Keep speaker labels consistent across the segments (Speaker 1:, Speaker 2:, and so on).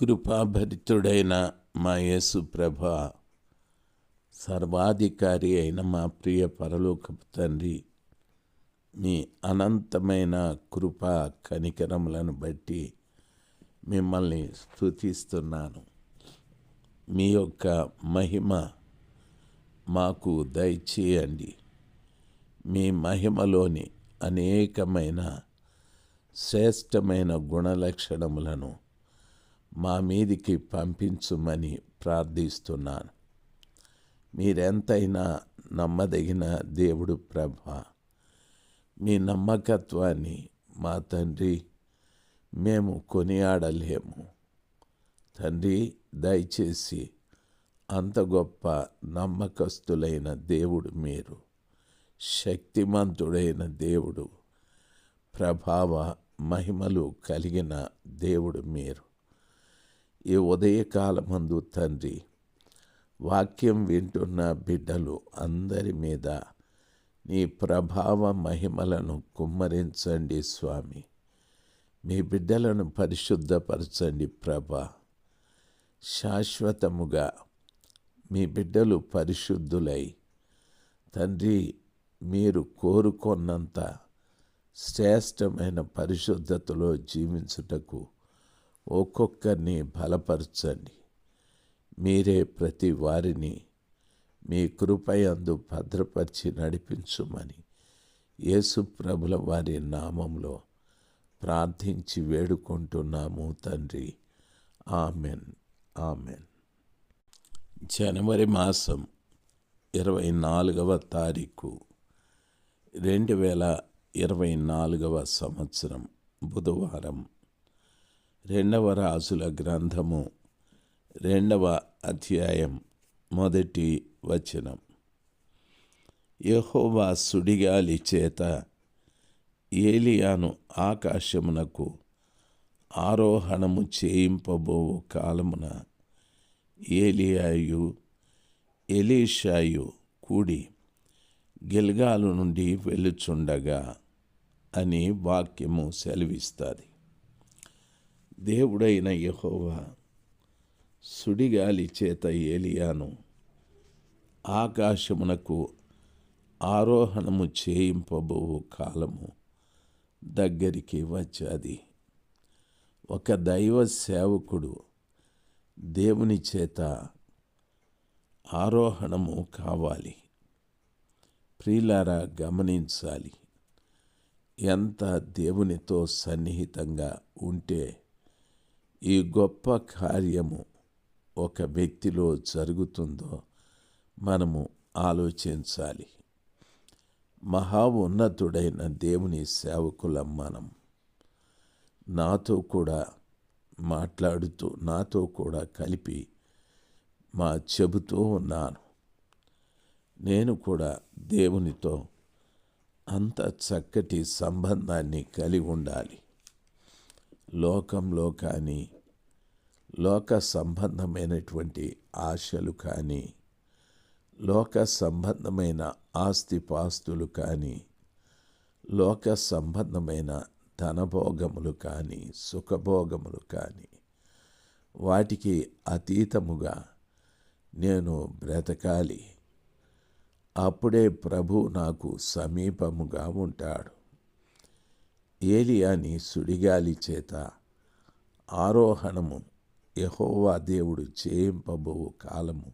Speaker 1: కృపాభరితుడైన మా యేసు ప్రభ సర్వాధికారి అయిన మా ప్రియ పరలోకపు తండ్రి మీ అనంతమైన కృప కనికరములను బట్టి మిమ్మల్ని స్థుతిస్తున్నాను మీ యొక్క మహిమ మాకు దయచేయండి. మీ మహిమలోని అనేకమైన శ్రేష్టమైన గుణలక్షణములను మా మీదికి పంపించుమని ప్రార్థిస్తున్నాను. మీరెంతైనా నమ్మదగిన దేవుడు ప్రభ మీ నమ్మకత్వాన్ని మా తండ్రి మేము కొనియాడలేము. తండ్రి దయచేసి అంత గొప్ప నమ్మకస్తులైన దేవుడు మీరు శక్తిమంతుడైన దేవుడు ప్రభావ మహిమలు కలిగిన దేవుడు మీరు. ఈ ఉదయకాలమందు తండ్రి వాక్యం వింటున్న బిడ్డలు అందరి మీద నీ ప్రభావ మహిమలను కుమ్మరించండి స్వామి. మీ బిడ్డలను పరిశుద్ధపరచండి ప్రభ. శాశ్వతముగా మీ బిడ్డలు పరిశుద్ధులై తండ్రి మీరు కోరుకున్నంత శ్రేష్టమైన పరిశుద్ధతలో జీవించుటకు ఒక్కొక్కరిని బలపరచండి. మీరే ప్రతి వారిని మీ కృపయందు భద్రపరిచి నడిపించుమని యేసు ప్రభుల వారి నామంలో ప్రార్థించి వేడుకుంటున్నాము తండ్రి. ఆమెన్. ఆమెన్. జనవరి మాసం ఇరవై నాలుగవ తారీఖు రెండు వేల ఇరవై నాలుగవ సంవత్సరం బుధవారం. రెండవ రాజుల గ్రంథము రెండవ అధ్యాయం మొదటి వచనం. యహోవా సుడిగాలి చేత ఏలియాను ఆకాశమునకు ఆరోహణము చేయింపబోవు కాలమున ఏలియాయు ఎలీషాయు కూడి గిల్గాలు నుండి వెలుచుండగా అని వాక్యము సెలవిస్తుంది. దేవుడైన యహోవా సుడిగాలి చేత ఏలియాను. ఆకాశమునకు ఆరోహణము చేయింపబోవు కాలము దగ్గరికి వచ్చాది. ఒక దైవ సేవకుడు దేవుని చేత ఆరోహణము కావాలి. ప్రియులారా గమనించాలి. ఎంత దేవునితో సన్నిహితంగా ఉంటే ఈ గొప్ప కార్యము ఒక వ్యక్తిలో జరుగుతుందో మనము ఆలోచించాలి. మహా ఉన్నతుడైన దేవుని సేవకులం మనం. నాతో కూడా మాట్లాడుతూ నాతో కూడా కలిపి మా చెబుతూ ఉన్నాను. నేను కూడా దేవునితో అంత చక్కటి సంబంధాన్ని కలిగి ఉండాలి. లోకంలో కానీ లోక సంబంధమైనటువంటి ఆశలు కానీ లోక సంబంధమైన ఆస్తిపాస్తులు కానీ లోక సంబంధమైన ధనభోగములు కానీ సుఖభోగములు కానీ వాటికి అతీతముగా నేను బ్రతకాలి. అప్పుడే ప్రభు నాకు సమీపముగా ఉంటాడు. ఏలియాని సుడిగాలి చేత ఆరోహణము యహోవా దేవుడు చేయింపబో కాలము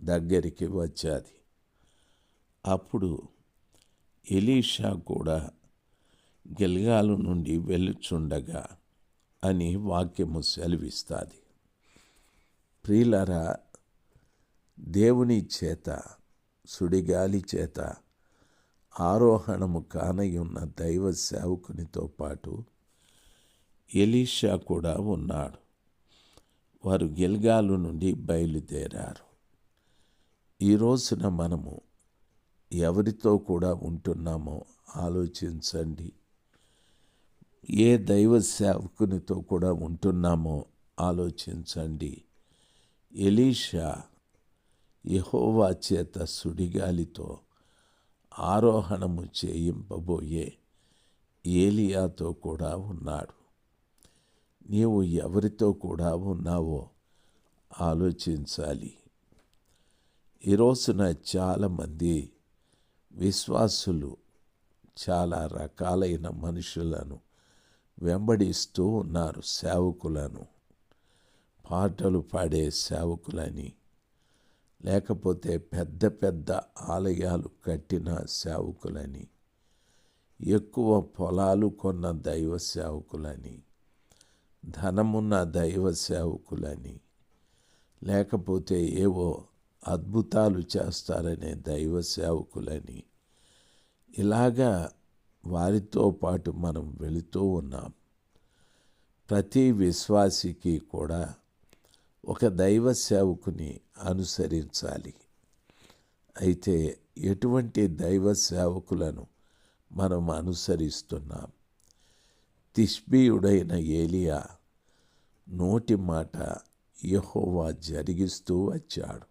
Speaker 1: దగ్గరికి వచ్చాది. అప్పుడు ఎలీషా కూడా గిల్గాలు నుండి వెళ్ళుచుండగా అని వాక్యము సెలవిస్తుంది. ప్రియులరా దేవుని చేత సుడిగాలి చేత ఆరోహణము కానయున్న దైవ సేవకునితో పాటు ఎలీషా కూడా ఉన్నాడు. వారు గెల్గాలు నుండి బయలుదేరారు. ఈ రోజున మనము ఎవరితో కూడా ఉంటున్నామో ఆలోచించండి. ఏ దైవ సేవకునితో కూడా ఉంటున్నామో ఆలోచించండి. ఎలీషా యహోవా చేత సుడిగాలితో ఆరోహణము చేయింపబోయే ఏలియాతో కూడా ఉన్నాడు. నీవు ఎవరితో కూడా ఉన్నావో ఆలోచించాలి. ఈ రోజున చాలామంది విశ్వాసులు చాలా రకాలైన మనుషులను వెంబడిస్తూ ఉన్నారు సేవకులను. పాటలు పాడే సేవకులని లేకపోతే పెద్ద పెద్ద ఆలయాలు కట్టిన సేవకులని ఎక్కువ పొలాలు కొన్న దైవ సేవకులని ధనమున్న దైవ సేవకులని లేకపోతే ఏవో అద్భుతాలు చేస్తారనే దైవ సేవకులని ఇలాగా వారితో పాటు మనం వెళుతూ ఉన్నాం. ప్రతి విశ్వాసికి కూడా ఒక దైవ సేవకుని అనుసరించాలి. అయితే ఎటువంటి దైవ సేవకులను మనం అనుసరిస్తున్నాం? తిష్బీయుడైన ఏలియా నోటి మాట యహోవా జరిగిస్తూ వచ్చాడు.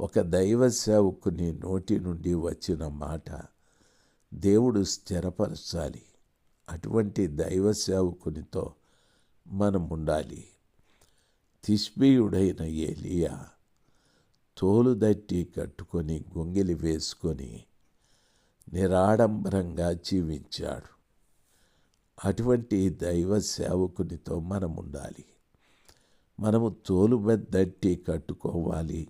Speaker 1: ఒక దైవ సేవకుని నోటి నుండి వచ్చిన మాట దేవుడు స్థిరపరచాలి. అటువంటి దైవ సేవకునితో మనం ఉండాలి. తిష్బీయుడైన ఏలియా తోలుదట్టి కట్టుకొని గొంగిలి వేసుకొని నిరాడంబరంగా జీవించాడు. అటువంటి దైవ సేవకునితో మనం ఉండాలి మనము తోలు తోలుబెద్దట్టి కట్టుకోవాలి.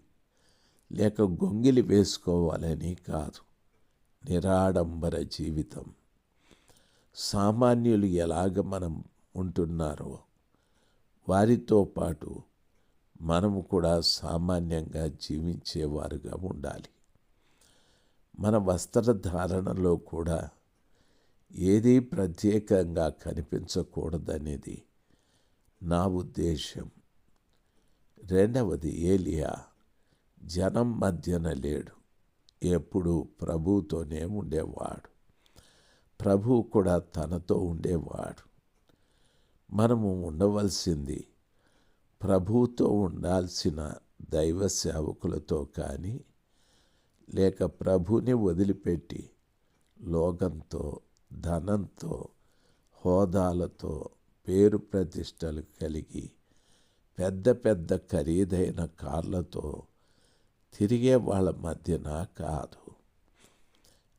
Speaker 1: లేక గొంగిలి వేసుకోవాలని కాదు. నిరాడంబర జీవితం. సామాన్యులు ఎలాగ మనం ఉంటున్నారో వారితో పాటు మనము కూడా సామాన్యంగా జీవించేవారుగా ఉండాలి. మన వస్త్రధారణలో కూడా ఏదీ ప్రత్యేకంగా కనిపించకూడదనేది నా ఉద్దేశం రెండవది ఏలియా జనం మధ్యన లేడు. ఎప్పుడు ప్రభువుతోనే ఉండేవాడు. ప్రభు కూడా తనతో ఉండేవాడు. మనము ఉండవలసింది ప్రభువుతో ఉండాల్సిన దైవ సేవకులతో కానీ లేక ప్రభుని వదిలిపెట్టి లోకంతో ధనంతో హోదాలతో పేరు ప్రతిష్టలు కలిగి పెద్ద పెద్ద ఖరీదైన కార్లతో తిరిగే వాళ్ళ మధ్యన కాదు.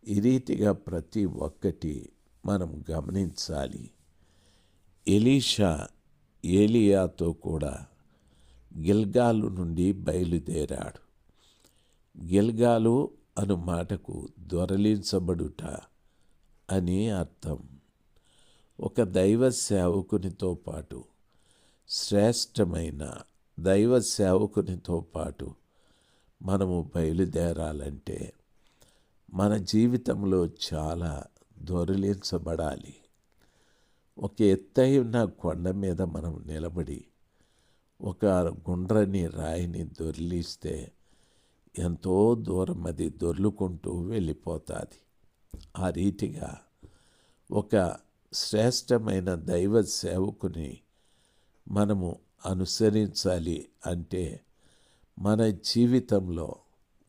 Speaker 1: ఈ రీతిగా ప్రతి ఒక్కటి మనం గమనించాలి. ఎలీషా ఏలియాతో కూడా గిల్గాలు నుండి బయలుదేరాడు. గిల్గాలు అను మాటకు దొరలించబడుట అని అర్థం. ఒక దైవ సేవకునితో పాటు శ్రేష్టమైన దైవ సేవకునితో పాటు మనము బయలుదేరాలంటే మన జీవితంలో చాలా దొరిలించబడాలి. ఒక ఎత్తైన కొండ మీద మనం నిలబడి ఒక గుండ్రని రాయిని దొరిలిస్తే ఎంతో దూరం అది దొర్లుకుంటూ వెళ్ళిపోతుంది. ఆ రీతిగా ఒక శ్రేష్టమైన దైవ సేవకుని మనము అనుసరించాలి అంటే మన జీవితంలో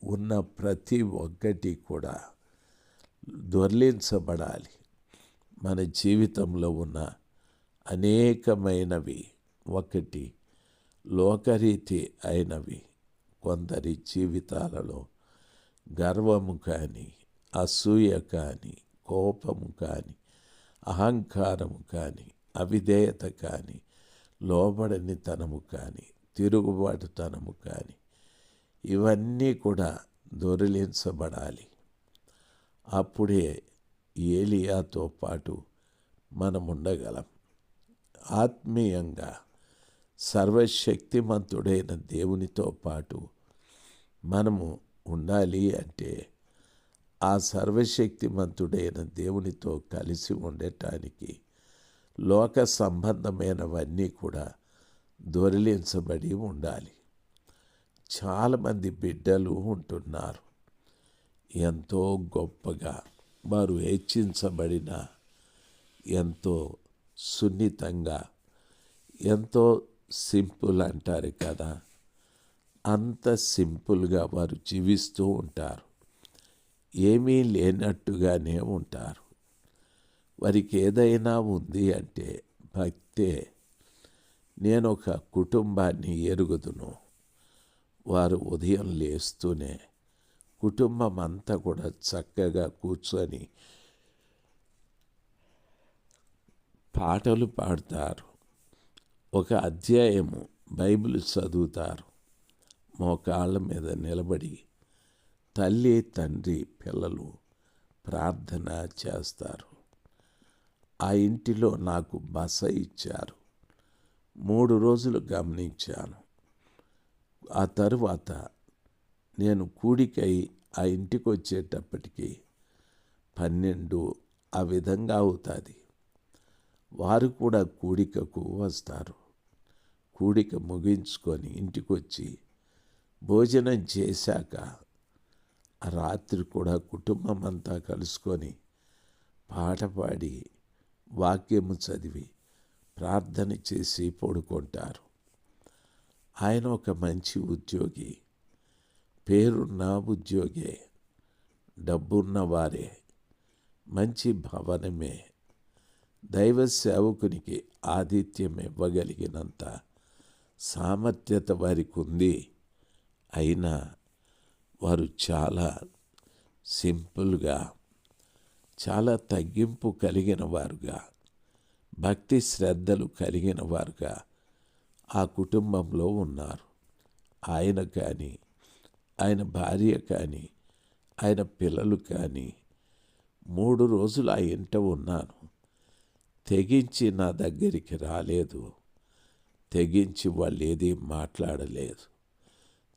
Speaker 1: ఉన్న ప్రతి ఒక్కటి కూడా దొర్లించబడాలి. మన జీవితంలో ఉన్న అనేకమైనవి ఒకటి లోకరీతి అయినవి కొందరి జీవితాలలో గర్వము కానీ అసూయ కానీ కోపము కానీ అహంకారము కానీ అవిధేయత కానీ లోబడనితనము కానీ తిరుగుబాటుతనము కానీ ఇవన్నీ కూడా దొరిలించబడాలి. అప్పుడే ఏలియాతో పాటు మనం ఉండగలం ఆత్మీయంగా సర్వశక్తిమంతుడైన దేవునితో పాటు మనము ఉండాలి అంటే ఆ సర్వశక్తిమంతుడైన దేవునితో కలిసి ఉండటానికి లోక సంబంధమైనవన్నీ కూడా దొరిలించబడి ఉండాలి. చాలామంది బిడ్డలు ఉంటున్నారు. ఎంతో గొప్పగా వారు హెచ్చించబడిన ఎంతో సున్నితంగా ఎంతో సింపుల్ అంటారు కదా. అంత సింపుల్గా వారు జీవిస్తూ ఉంటారు. ఏమీ లేనట్టుగానే ఉంటారు. వారికి ఏదైనా ఉంది అంటే భక్తే నేను ఒక కుటుంబాన్ని ఎరుగుదును. వారు ఉదయం లేస్తూనే కుటుంబం అంతా కూడా చక్కగా కూర్చొని పాటలు పాడతారు. ఒక అధ్యాయము బైబిల్ చదువుతారు. మోకాళ్ళ మీద నిలబడి తల్లి తండ్రి పిల్లలు ప్రార్థన చేస్తారు. ఆ ఇంటిలో నాకు బస ఇచ్చారు. మూడు రోజులు గమనించాను. ఆ తరువాత నేను కూడికై ఆ ఇంటికి వచ్చేటప్పటికి పన్నెండు ఆ విధంగా అవుతుంది. వారు కూడా కూడికకు వస్తారు. కూడిక ముగించుకొని ఇంటికి వచ్చి భోజనం చేశాక రాత్రి కూడా కుటుంబం అంతా కలుసుకొని పాట పాడి వాక్యము చదివి ప్రార్థన చేసి పడుకుంటారు. ఆయన ఒక మంచి ఉద్యోగి. పేరున్న ఉద్యోగే. డబ్బున్న వారే. మంచి భవనమే. దైవ సేవకునికి ఆతిథ్యం ఇవ్వగలిగినంత సామర్థ్యత వారికి ఉంది అయినా వారు చాలా సింపుల్గా చాలా తగ్గింపు కలిగిన వారుగా భక్తి శ్రద్ధలు కలిగిన వారుగా ఆ కుటుంబంలో ఉన్నారు. ఆయన కానీ ఆయన భార్య కానీ ఆయన పిల్లలు కానీ మూడు రోజులు ఆ ఇంట ఉన్నాను. తెగించి నా దగ్గరికి రాలేదు. తెగించి వాళ్ళు ఏది మాట్లాడలేదు.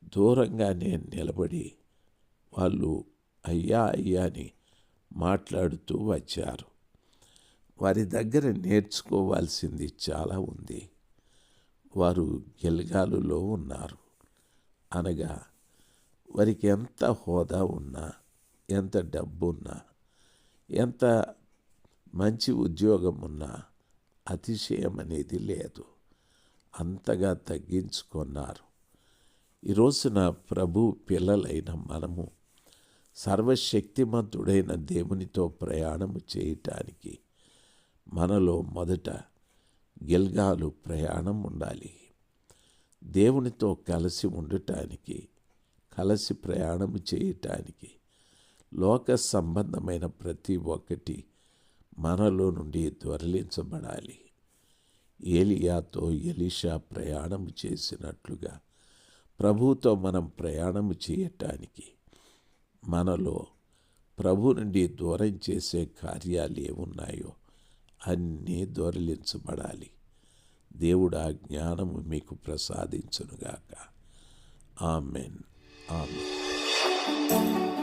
Speaker 1: దూరంగా నేను నిలబడి వాళ్ళు అయ్యా అయ్యా అని మాట్లాడుతూ వచ్చారు. వారి దగ్గర నేర్చుకోవాల్సింది చాలా ఉంది. వారు గెలగాలులో ఉన్నారు. అనగా వారికి ఎంత హోదా ఉన్నా ఎంత డబ్బు ఉన్నా ఎంత మంచి ఉద్యోగం ఉన్నా అతిశయం అనేది లేదు. అంతగా తగ్గించుకున్నారు. ఈ రోజున ప్రభు పిల్లలైన మనము సర్వశక్తిమంతుడైన దేవునితో ప్రయాణము చేయటానికి మనలో మొదట గిల్గాలు ప్రయాణం ఉండాలి. దేవునితో కలిసి ఉండటానికి కలిసి ప్రయాణం చేయటానికి లోక సంబంధమైన ప్రతి ఒక్కటి మనలో నుండి దొరలించబడాలి ఏలియాతో ఎలీషా ప్రయాణం చేసినట్లుగా ప్రభుతో మనం ప్రయాణం చేయటానికి మనలో ప్రభు నుండి దూరం చేసే కార్యాలు ఏమున్నాయో అన్నీ దొరలించబడాలి. దేవుడు ఆ జ్ఞానము మీకు ప్రసాదించునుగాక. ఆమెన్. ఆమెన్.